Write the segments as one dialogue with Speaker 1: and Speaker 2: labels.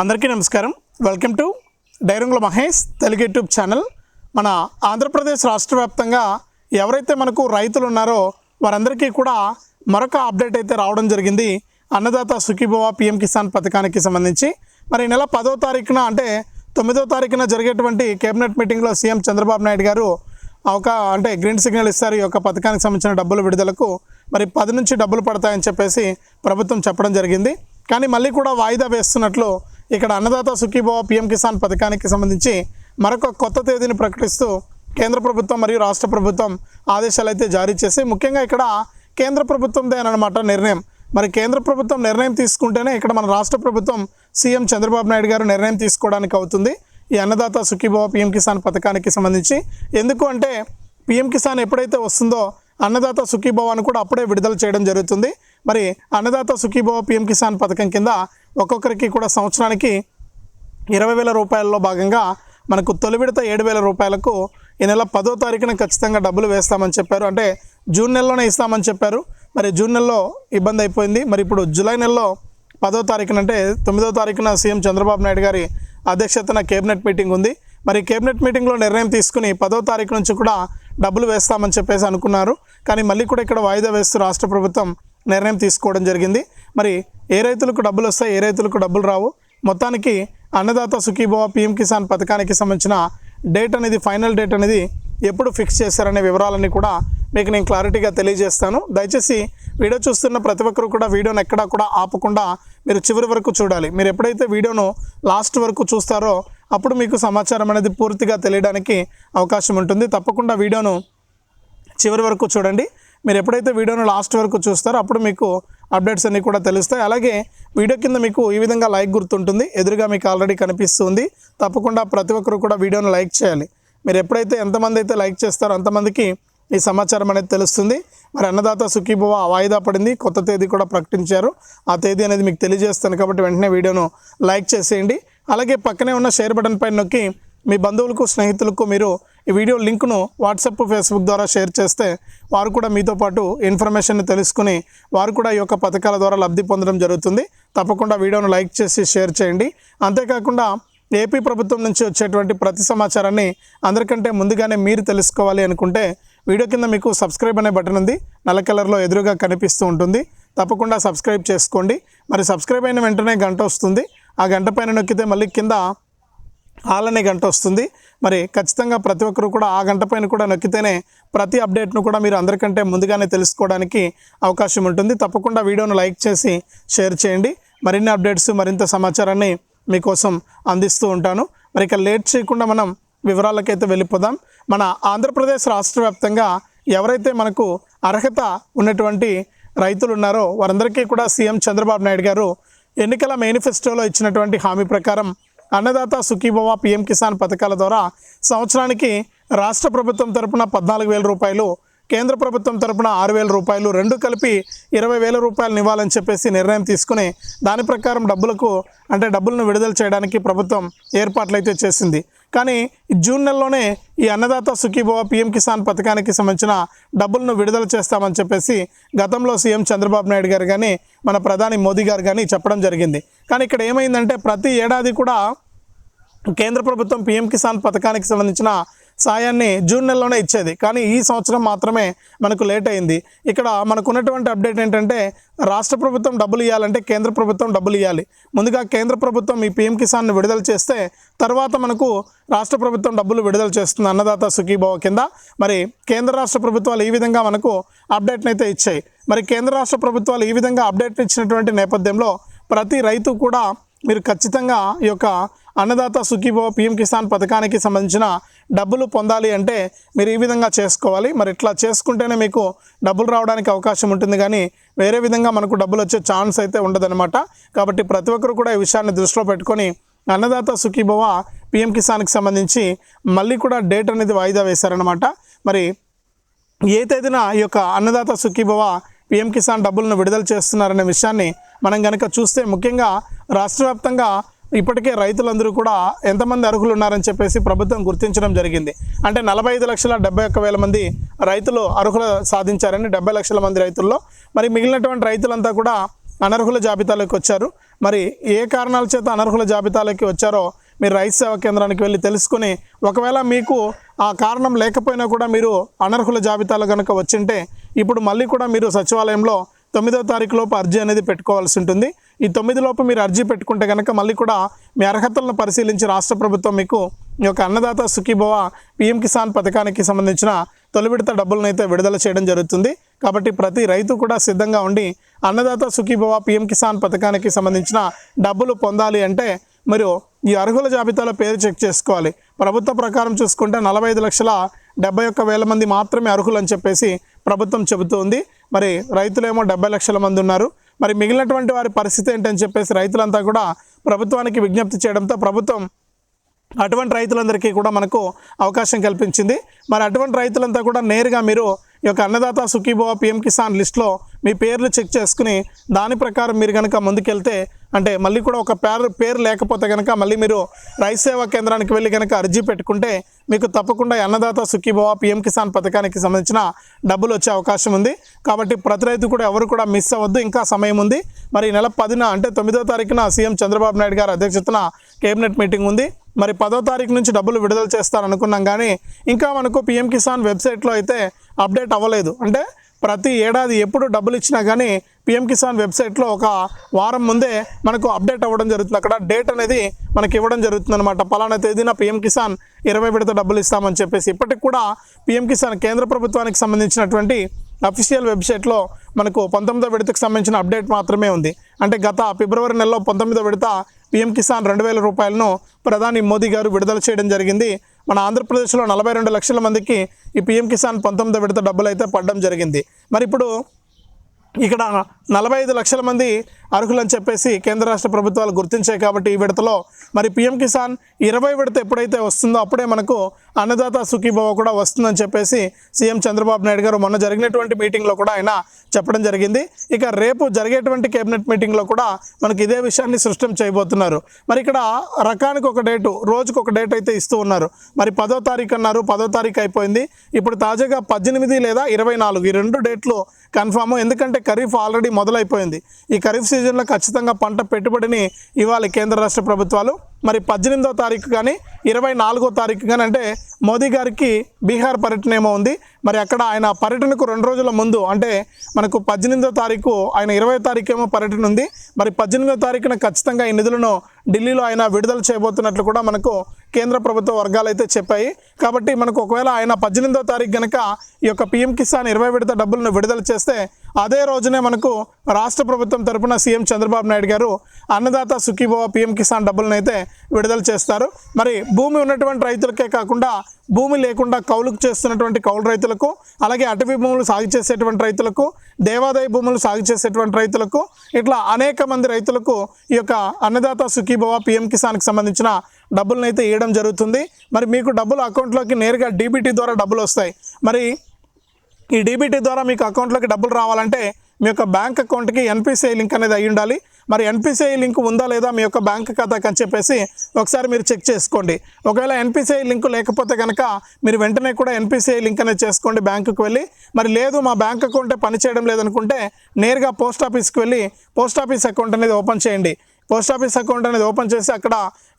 Speaker 1: అందరికీ నమస్కారం. Welcome to డైరంగుల మహేష్ తెలుగు యూట్యూబ్ ఛానల్. మన ఆంధ్రప్రదేశ్ రాష్ట్ర వ్యాప్తంగా ఎవరైతే మనకు రైతులు ఉన్నారో వారందరికీ కూడా మరొక అప్డేట్ అయితే రావడం జరిగింది. అన్నదాత సుఖీభవ పిఎం కిసాన్ పథకానికి సంబంధించి. మరి ఈ నెల పదో తారీఖున అంటే తొమ్మిదో తారీఖున జరిగేటువంటి కేబినెట్ మీటింగ్లో సీఎం చంద్రబాబు నాయుడు గారు ఒక అంటే గ్రీన్ సిగ్నల్ ఇస్తారు. ఈ యొక్క పథకానికి సంబంధించిన డబ్బుల విడుదలకు మరి పది నుంచి డబ్బులు పడతాయని చెప్పేసి ప్రభుత్వం చెప్పడం జరిగింది. కానీ మళ్ళీ కూడా వాయిదా వేస్తున్నట్లు ఇక్కడ అన్నదాత సుఖీభవ పిఎం కిసాన్ పథకానికి సంబంధించి మరొక కొత్త తేదీని ప్రకటిస్తూ కేంద్ర ప్రభుత్వం మరియు రాష్ట్ర ప్రభుత్వం ఆదేశాలు అయితే జారీ చేసి ముఖ్యంగా ఇక్కడ కేంద్ర ప్రభుత్వందేనమాట నిర్ణయం. మరి కేంద్ర ప్రభుత్వం నిర్ణయం తీసుకుంటేనే ఇక్కడ మన రాష్ట్ర ప్రభుత్వం సీఎం చంద్రబాబు నాయుడు గారు నిర్ణయం తీసుకోవడానికి అవుతుంది. ఈ అన్నదాత సుఖీభవ పిఎం కిసాన్ పథకానికి సంబంధించి ఎందుకు అంటే పిఎం కిసాన్ ఎప్పుడైతే వస్తుందో అన్నదాత సుఖీభవ అని కూడా అప్పుడే విడుదల చేయడం జరుగుతుంది. మరి అన్నదాత సుఖీభవ పిఎం కిసాన్ పథకం కింద ఒక్కొక్కరికి కూడా సంవత్సరానికి ఇరవై వేల రూపాయల్లో భాగంగా మనకు తొలి విడత ఏడు వేల రూపాయలకు ఈ నెల పదో తారీఖున ఖచ్చితంగా డబ్బులు వేస్తామని చెప్పారు. అంటే జూన్ నెలలోనే ఇస్తామని చెప్పారు. మరి జూన్ నెలలో ఇబ్బంది అయిపోయింది. మరి ఇప్పుడు జూలై నెలలో పదో తారీఖున అంటే తొమ్మిదో తారీఖున సీఎం చంద్రబాబు నాయుడు గారి అధ్యక్షతన కేబినెట్ మీటింగ్ ఉంది. మరి కేబినెట్ మీటింగ్లో నిర్ణయం తీసుకుని పదో తారీఖు నుంచి కూడా డబ్బులు వేస్తామని చెప్పేసి అనుకున్నారు. కానీ మళ్ళీ కూడా ఇక్కడ వాయిదా వేస్తూ రాష్ట్ర ప్రభుత్వం నిర్ణయం తీసుకోవడం జరిగింది. మరి ఏ రైతులకు డబ్బులు వస్తాయి ఏ రైతులకు డబ్బులు రావు? మొత్తానికి అన్నదాత సుఖీభవ పీఎం కిసాన్ పథకానికి సంబంధించిన డేట్ అనేది ఫైనల్ డేట్ అనేది ఎప్పుడు ఫిక్స్ చేశారనే వివరాలన్నీ కూడా మీకు నేను క్లారిటీగా తెలియజేస్తాను. దయచేసి వీడియో చూస్తున్న ప్రతి ఒక్కరు కూడా వీడియోను ఎక్కడా కూడా ఆపకుండా మీరు చివరి వరకు చూడాలి. మీరు ఎప్పుడైతే వీడియోను లాస్ట్ వరకు చూస్తారో అప్పుడు మీకు సమాచారం అనేది పూర్తిగా తెలియడానికి అవకాశం ఉంటుంది. తప్పకుండా వీడియోను చివరి వరకు చూడండి. మీరు ఎప్పుడైతే వీడియోను లాస్ట్ వరకు చూస్తారో అప్పుడు మీకు అప్డేట్స్ అన్నీ కూడా తెలుస్తాయి. అలాగే వీడియో కింద మీకు ఈ విధంగా లైక్ గుర్తుంటుంది. ఎదురుగా మీకు ఆల్రెడీ కనిపిస్తుంది. తప్పకుండా ప్రతి ఒక్కరు కూడా వీడియోను లైక్ చేయాలి. మీరు ఎప్పుడైతే ఎంతమంది అయితే లైక్ చేస్తారో అంతమందికి ఈ సమాచారం అనేది తెలుస్తుంది. మరి అన్నదాత సుఖీభవ వాయిదా పడింది. కొత్త తేదీ కూడా ప్రకటించారు. ఆ తేదీ అనేది మీకు తెలియజేస్తాను కాబట్టి వెంటనే వీడియోను లైక్ చేసేయండి. అలాగే పక్కనే ఉన్న షేర్ బటన్ పైన నొక్కి మీ బంధువులకు స్నేహితులకు మీరు ఈ వీడియో లింక్ను వాట్సాప్ ఫేస్బుక్ ద్వారా షేర్ చేస్తే వారు కూడా మీతో పాటు ఇన్ఫర్మేషన్ తెలుసుకుని వారు కూడా ఈ యొక్క పథకాల ద్వారా లబ్ధి పొందడం జరుగుతుంది. తప్పకుండా వీడియోను లైక్ చేసి షేర్ చేయండి. అంతేకాకుండా ఏపీ ప్రభుత్వం నుంచి వచ్చేటువంటి ప్రతి సమాచారాన్ని అందరికంటే ముందుగానే మీరు తెలుసుకోవాలి అనుకుంటే వీడియో కింద మీకు సబ్స్క్రైబ్ అనే బటన్ ఉంది. నల్ల కలర్లో ఎదురుగా కనిపిస్తూ ఉంటుంది. తప్పకుండా సబ్స్క్రైబ్ చేసుకోండి. మరి సబ్స్క్రైబ్ అయిన వెంటనే గంట వస్తుంది. ఆ గంట పైన నొక్కితే మళ్ళీ కింద ఆలనే గంట వస్తుంది. మరి ఖచ్చితంగా ప్రతి ఒక్కరు కూడా ఆ గంట పైన కూడా నొక్కితేనే ప్రతి అప్డేట్ను కూడా మీరు అందరికంటే ముందుగానే తెలుసుకోవడానికి అవకాశం ఉంటుంది. తప్పకుండా వీడియోను లైక్ చేసి షేర్ చేయండి. మరిన్ని అప్డేట్స్ మరింత సమాచారాన్ని మీకోసం అందిస్తూ ఉంటాను. మరి ఇక లేట్ చేయకుండా మనం వివరాలకైతే వెళ్ళిపోదాం. మన ఆంధ్రప్రదేశ్ రాష్ట్ర వ్యాప్తంగా ఎవరైతే మనకు అర్హత ఉన్నటువంటి రైతులు ఉన్నారో వారందరికీ కూడా సీఎం చంద్రబాబు నాయుడు గారు ఎన్నికల మేనిఫెస్టోలో ఇచ్చినటువంటి హామీ ప్రకారం అన్నదాత సుఖీభవ పిఎం కిసాన్ పథకాల ద్వారా సంవత్సరానికి రాష్ట్ర ప్రభుత్వం తరపున పద్నాలుగు వేల రూపాయలు కేంద్ర ప్రభుత్వం తరపున ఆరు వేల రూపాయలు రెండు కలిపి ఇరవై వేల రూపాయలు ఇవ్వాలని చెప్పేసి నిర్ణయం తీసుకుని దాని ప్రకారం డబ్బులకు అంటే డబ్బులను విడుదల చేయడానికి ప్రభుత్వం ఏర్పాట్లు అయితే చేసింది. కానీ జూన్ నెలలోనే ఈ అన్నదాత సుఖీభవ పిఎం కిసాన్ పథకానికి సంబంధించిన డబ్బులను విడుదల చేస్తామని చెప్పేసి గతంలో సీఎం చంద్రబాబు నాయుడు గారు కానీ మన ప్రధాని మోదీ గారు కానీ చెప్పడం జరిగింది. కానీ ఇక్కడ ఏమైందంటే ప్రతి ఏడాది కూడా కేంద్ర ప్రభుత్వం పీఎం కిసాన్ పథకానికి సంబంధించిన సాయాన్ని జూన్ నెలలోనే ఇచ్చేది. కానీ ఈ సంవత్సరం మాత్రమే మనకు లేట్ అయింది. ఇక్కడ మనకు ఉన్నటువంటి అప్డేట్ ఏంటంటే రాష్ట్ర ప్రభుత్వం డబ్బులు ఇవ్వాలంటే కేంద్ర ప్రభుత్వం డబ్బులు ఇవ్వాలి ముందుగా కేంద్ర ప్రభుత్వం ఈ పిఎం కిసాన్ని విడుదల చేస్తే తర్వాత మనకు రాష్ట్ర ప్రభుత్వం డబ్బులు విడుదల చేస్తుంది అన్నదాత సుఖీభావ కింద. మరి కేంద్ర రాష్ట్ర ప్రభుత్వాలు ఈ విధంగా మనకు అప్డేట్ని అయితే ఇచ్చాయి. మరి కేంద్ర రాష్ట్ర ప్రభుత్వాలు ఈ విధంగా అప్డేట్ ఇచ్చినటువంటి నేపథ్యంలో ప్రతి రైతు కూడా మీరు ఖచ్చితంగా ఈ యొక్క అన్నదాత సుఖీభవ పిఎం కిసాన్ పథకానికి సంబంధించిన డబ్బులు పొందాలి అంటే మీరు ఈ విధంగా చేసుకోవాలి. మరి ఇట్లా చేసుకుంటేనే మీకు డబ్బులు రావడానికి అవకాశం ఉంటుంది కానీ వేరే విధంగా మనకు డబ్బులు వచ్చే ఛాన్స్ అయితే ఉండదన్నమాట. కాబట్టి ప్రతి ఒక్కరు కూడా ఈ విషయాన్ని దృష్టిలో పెట్టుకొని అన్నదాత సుఖీభవ పిఎం కిసాన్కి సంబంధించి మళ్ళీ కూడా డేట్ అనేది వాయిదా వేశారనమాట మరి ఏ తేదీన ఈ యొక్క అన్నదాత సుఖీభవ పిఎం కిసాన్ డబ్బులను విడుదల చేస్తున్నారనే విషయాన్ని మనం కనుక చూస్తే ముఖ్యంగా రాష్ట్ర వ్యాప్తంగా ఇప్పటికే రైతులందరూ కూడా ఎంతమంది అర్హులు ఉన్నారని చెప్పేసి ప్రభుత్వం గుర్తించడం జరిగింది. అంటే నలభై ఐదు లక్షల డెబ్బై ఒక్క వేల మంది రైతులు అర్హులు సాధించారని డెబ్బై లక్షల మంది రైతుల్లో మరి మిగిలినటువంటి రైతులంతా కూడా అనర్హుల జాబితాలోకి వచ్చారు. మరి ఏ కారణాల చేత అనర్హుల జాబితాలోకి వచ్చారో మీరు రైతు సేవా కేంద్రానికి వెళ్ళి తెలుసుకుని ఒకవేళ మీకు ఆ కారణం లేకపోయినా కూడా మీరు అనర్హుల జాబితాలో కనుక వచ్చింటే ఇప్పుడు మళ్ళీ కూడా మీరు సచివాలయంలో తొమ్మిదో తారీఖు లోపు అర్జీ అనేది పెట్టుకోవాల్సి ఉంటుంది. ఈ తొమ్మిది లోపు మీరు అర్జీ పెట్టుకుంటే కనుక మళ్ళీ కూడా మీ అర్హతలను పరిశీలించి రాష్ట్ర ప్రభుత్వం మీకు ఈ యొక్క అన్నదాత సుఖీభవ పిఎం కిసాన్ పథకానికి సంబంధించిన తొలి విడత డబ్బులను అయితే విడుదల చేయడం జరుగుతుంది. కాబట్టి ప్రతి రైతు కూడా సిద్ధంగా ఉండి అన్నదాత సుఖీభవ పిఎం కిసాన్ పథకానికి సంబంధించిన డబ్బులు పొందాలి అంటే మీరు ఈ అర్హుల జాబితాలో పేరు చెక్ చేసుకోవాలి. ప్రభుత్వ ప్రకారం చూసుకుంటే నలభై ఐదు లక్షల డెబ్బై ఒక్క వేల మంది మాత్రమే అర్హులు అని చెప్పేసి ప్రభుత్వం చెబుతోంది. మరి రైతులేమో డెబ్బై లక్షల మంది ఉన్నారు. మరి మిగిలినటువంటి వారి పరిస్థితి ఏంటని చెప్పేసి రైతులంతా కూడా ప్రభుత్వానికి విజ్ఞప్తి చేయడంతో ప్రభుత్వం అటువంటి రైతులందరికీ కూడా మనకు అవకాశం కల్పించింది. మరి అటువంటి రైతులంతా కూడా నేరుగా మీరు ఈ యొక్క అన్నదాత సుఖీభవ పిఎం కిసాన్ లిస్ట్లో మీ పేర్లు చెక్ చేసుకుని దాని ప్రకారం మీరు కనుక ముందుకెళ్తే అంటే మళ్ళీ కూడా ఒక పేరు పేరు లేకపోతే కనుక మళ్ళీ మీరు రైతు సేవా కేంద్రానికి వెళ్ళి కనుక అర్జీ పెట్టుకుంటే మీకు తప్పకుండా అన్నదాత సుఖీభవ పిఎం కిసాన్ పథకానికి సంబంధించిన డబ్బులు వచ్చే అవకాశం ఉంది. కాబట్టి ప్రతి రైతు కూడా ఎవరు కూడా మిస్ అవ్వద్దు ఇంకా సమయం ఉంది. మరి నెల పదిన అంటే తొమ్మిదో తారీఖున సీఎం చంద్రబాబు నాయుడు గారి అధ్యక్షతన కేబినెట్ మీటింగ్ ఉంది. మరి పదో తారీఖు నుంచి డబ్బులు విడుదల చేస్తారనుకున్నాం కానీ ఇంకా మనకు పిఎం కిసాన్ వెబ్సైట్లో అయితే అప్డేట్ అవ్వలేదు. అంటే ప్రతి ఏడాది ఎప్పుడు డబ్బులు ఇచ్చినా కానీ పిఎం కిసాన్ వెబ్సైట్లో ఒక వారం ముందే మనకు అప్డేట్ అవ్వడం జరుగుతుంది. అక్కడ డేట్ అనేది మనకి ఇవ్వడం జరుగుతుంది అనమాట పలానా తేదీన పిఎం కిసాన్ ఇరవై విడత డబ్బులు ఇస్తామని చెప్పేసి. ఇప్పటికి కూడా పిఎం కిసాన్ కేంద్ర ప్రభుత్వానికి సంబంధించినటువంటి అఫీషియల్ వెబ్సైట్లో మనకు పంతొమ్మిదో విడతకు సంబంధించిన అప్డేట్ మాత్రమే ఉంది. అంటే గత ఫిబ్రవరి నెలలో పంతొమ్మిదో విడత పిఎం కిసాన్ రెండు వేల రూపాయలను ప్రధాని మోదీ గారు విడుదల చేయడం జరిగింది. మన ఆంధ్రప్రదేశ్లో నలభై రెండు లక్షల మందికి ఈ పిఎం కిసాన్ పంతొమ్మిదో విడత డబ్బులు అయితే పడడం జరిగింది. మరి ఇప్పుడు ఇక్కడ నలభై ఐదు లక్షల మంది అర్హులని చెప్పేసి కేంద్ర రాష్ట్ర ప్రభుత్వాలు గుర్తించాయి కాబట్టి ఈ విడతలో మరి పిఎం కిసాన్ ఇరవై విడత ఎప్పుడైతే వస్తుందో అప్పుడే మనకు అన్నదాత సుఖీభవ కూడా వస్తుందని చెప్పేసి సీఎం చంద్రబాబు నాయుడు గారు మొన్న జరిగినటువంటి మీటింగ్లో కూడా ఆయన చెప్పడం జరిగింది. ఇక రేపు జరిగేటువంటి కేబినెట్ మీటింగ్లో కూడా మనకి ఇదే విషయాన్ని సృష్టం చేయబోతున్నారు. మరి ఇక్కడ రకానికి ఒక డేటు రోజుకు ఒక డేట్ అయితే ఇస్తూ ఉన్నారు. మరి పదో తారీఖు అన్నారు పదో తారీఖు అయిపోయింది. ఇప్పుడు తాజాగా పద్దెనిమిది లేదా ఇరవై నాలుగు ఈ రెండు డేట్లు కన్ఫామ్. ఎందుకంటే ఖరీఫ్ ఆల్రెడీ మొదలైపోయింది. ఈ ఖరీఫ్ సీజన్లో ఖచ్చితంగా పంట పెట్టుబడిని ఇవ్వాలి కేంద్ర రాష్ట్ర ప్రభుత్వాలు. మరి పద్దెనిమిదో తారీఖు కానీ ఇరవై నాలుగో తారీఖు కానీ అంటే మోదీ గారికి బీహార్ పర్యటన ఏమో ఉంది. మరి అక్కడ ఆయన పర్యటనకు రెండు రోజుల ముందు అంటే మనకు పద్దెనిమిదో తారీఖు ఆయన ఇరవై తారీఖు ఏమో పర్యటన ఉంది. మరి పద్దెనిమిదో తారీఖున ఖచ్చితంగా ఈ నిధులను ఢిల్లీలో ఆయన విడుదల చేయబోతున్నట్లు కూడా మనకు కేంద్ర ప్రభుత్వ వర్గాలు అయితే చెప్పాయి. కాబట్టి మనకు ఒకవేళ ఆయన పద్దెనిమిదో తారీఖు కనుక ఈ యొక్క పిఎం కిసాన్ ఇరవై విడత డబ్బులను విడుదల చేస్తే అదే రోజునే మనకు రాష్ట్ర ప్రభుత్వం తరపున సీఎం చంద్రబాబు నాయుడు గారు అన్నదాత సుఖీభవ పిఎం కిసాన్ డబ్బులను అయితే విడుదల చేస్తారు. మరి భూమి ఉన్నటువంటి రైతులకే కాకుండా భూమి లేకుండా కౌలుకు చేస్తున్నటువంటి కౌలు రైతులకు అలాగే అటవీ భూములు సాగు చేసేటువంటి రైతులకు దేవాదాయ భూములు సాగు చేసేటువంటి రైతులకు ఇట్లా అనేక మంది రైతులకు ఈ యొక్క అన్నదాత సుఖీభవ పిఎం కిసాన్కి సంబంధించిన డబ్బులను అయితే ఇవ్వడం జరుగుతుంది. మరి మీకు డబ్బులు అకౌంట్లోకి నేరుగా డీబీటీ ద్వారా డబ్బులు వస్తాయి. మరి ఈ డీబీటీ ద్వారా మీకు అకౌంట్లోకి డబ్బులు రావాలంటే మీ యొక్క బ్యాంక్ అకౌంట్కి ఎన్పిసిఐ లింక్ అనేది అయి ఉండాలి. మరి ఎన్పిసిఐ లింక్ ఉందా లేదా మీ యొక్క బ్యాంక్ ఖాతాకి అని చెప్పేసి ఒకసారి మీరు చెక్ చేసుకోండి. ఒకవేళ ఎన్పిసిఐ లింక్ లేకపోతే కనుక మీరు వెంటనే కూడా ఎన్పిసిఐ లింక్ అనేది చేసుకోండి బ్యాంకుకి వెళ్ళి. మరి లేదు మా బ్యాంక్ అకౌంటే పనిచేయడం లేదనుకుంటే నేరుగా పోస్ట్ ఆఫీస్కి వెళ్ళి పోస్ట్ ఆఫీస్ అకౌంట్ అనేది ఓపెన్ చేయండి. పోస్ట్ ఆఫీస్ అకౌంట్ అనేది ఓపెన్ చేసి అక్కడ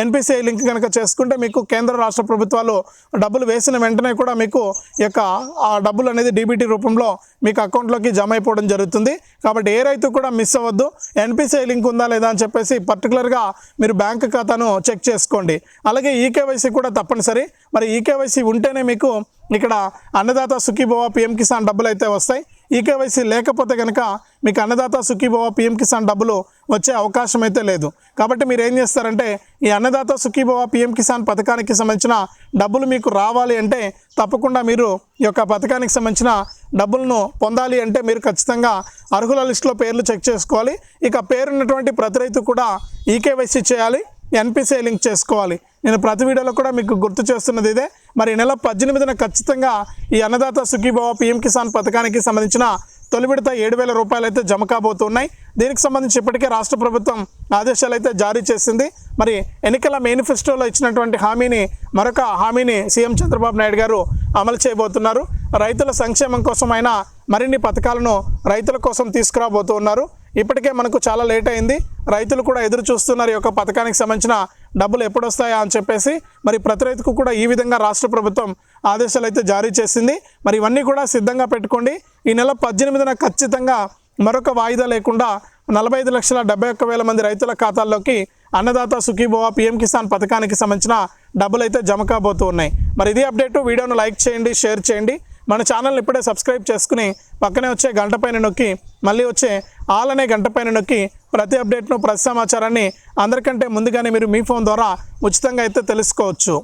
Speaker 1: ఎన్పిసిఐ లింక్ కనుక చేసుకుంటే మీకు కేంద్ర రాష్ట్ర ప్రభుత్వాలు డబ్బులు వేసిన వెంటనే కూడా మీకు యొక్క ఆ డబ్బులు అనేది డీబీటీ రూపంలో మీకు అకౌంట్లోకి జమ అయిపోవడం జరుగుతుంది. కాబట్టి ఏ రైతు కూడా మిస్ అవ్వద్దు. ఎన్పిసిఐ లింక్ ఉందా లేదా అని చెప్పేసి పర్టికులర్గా మీరు బ్యాంక్ ఖాతాను చెక్ చేసుకోండి. అలాగే ఈకేవైసీ కూడా తప్పనిసరి. మరి ఈకేవైసీ ఉంటేనే మీకు ఇక్కడ అన్నదాత సుఖీభవ పిఎం కిసాన్ డబ్బులు అయితే వస్తాయి. ఈకేవైసీ లేకపోతే కనుక మీకు అన్నదాత సుఖీభవ పిఎం కిసాన్ డబ్బులు వచ్చే అవకాశం అయితే లేదు. కాబట్టి మీరు ఏం చేస్తారంటే ఈ అన్నదాత సుఖీభవ పిఎం కిసాన్ పథకానికి సంబంధించిన డబ్బులు మీకు రావాలి అంటే తప్పకుండా మీరు ఈ యొక్క పథకానికి సంబంధించిన డబ్బులను పొందాలి అంటే మీరు ఖచ్చితంగా అర్హుల లిస్టులో పేర్లు చెక్ చేసుకోవాలి. ఇక పేరున్నటువంటి ప్రతి రైతు కూడా ఈకేవైసీ చేయాలి. ఎన్పిసిఐ లింక్ చేసుకోవాలి. నేను ప్రతి వీడియోలో కూడా మీకు గుర్తు చేస్తున్నది ఇదే. మరి నెల పద్దెనిమిదిన ఖచ్చితంగా ఈ అన్నదాత సుఖీభావ పిఎం కిసాన్ పథకానికి సంబంధించిన తొలి విడత ఏడు వేల రూపాయలు అయితే జమ కాబోతున్నాయి. దీనికి సంబంధించి ఇప్పటికే రాష్ట్ర ప్రభుత్వం ఆదేశాలు అయితే జారీ చేసింది. మరి ఎన్నికల మేనిఫెస్టోలో ఇచ్చినటువంటి హామీని మరొక హామీని సీఎం చంద్రబాబు నాయుడు గారు అమలు చేయబోతున్నారు. రైతుల సంక్షేమం కోసం ఆయన మరిన్ని పథకాలను రైతుల కోసం తీసుకురాబోతున్నారు. ఇప్పటికే మనకు చాలా లేట్ అయింది. రైతులు కూడా ఎదురు చూస్తున్నారు ఈ యొక్క పథకానికి సంబంధించిన డబ్బులు ఎప్పుడు వస్తాయా అని చెప్పేసి. మరి ప్రతి రైతుకు కూడా ఈ విధంగా రాష్ట్ర ప్రభుత్వం ఆదేశాలు అయితే జారీ చేసింది. మరి ఇవన్నీ కూడా సిద్ధంగా పెట్టుకోండి. ఈ నెల పద్దెనిమిదిన ఖచ్చితంగా మరొక వాయిదా లేకుండా నలభై ఐదు లక్షల డెబ్బై ఒక్క వేల మంది రైతుల ఖాతాల్లోకి అన్నదాత సుఖీభవ పిఎం కిసాన్ పథకానికి సంబంధించిన డబ్బులు అయితే జమ కాబోతూ ఉన్నాయి. మరి ఇది అప్డేట్. వీడియోను లైక్ చేయండి షేర్ చేయండి. మన ఛానల్ని ఇప్పుడే సబ్స్క్రైబ్ చేసుకుని పక్కనే వచ్చే గంట పైన నొక్కి మళ్ళీ వచ్చే ఆల్ అనే గంట పైన నొక్కి ప్రతి అప్డేట్ను ప్రతి సమాచారాన్ని అందరికంటే ముందుగానే మీరు మీ ఫోన్ ద్వారా ఉచితంగా అయితే తెలుసుకోవచ్చు.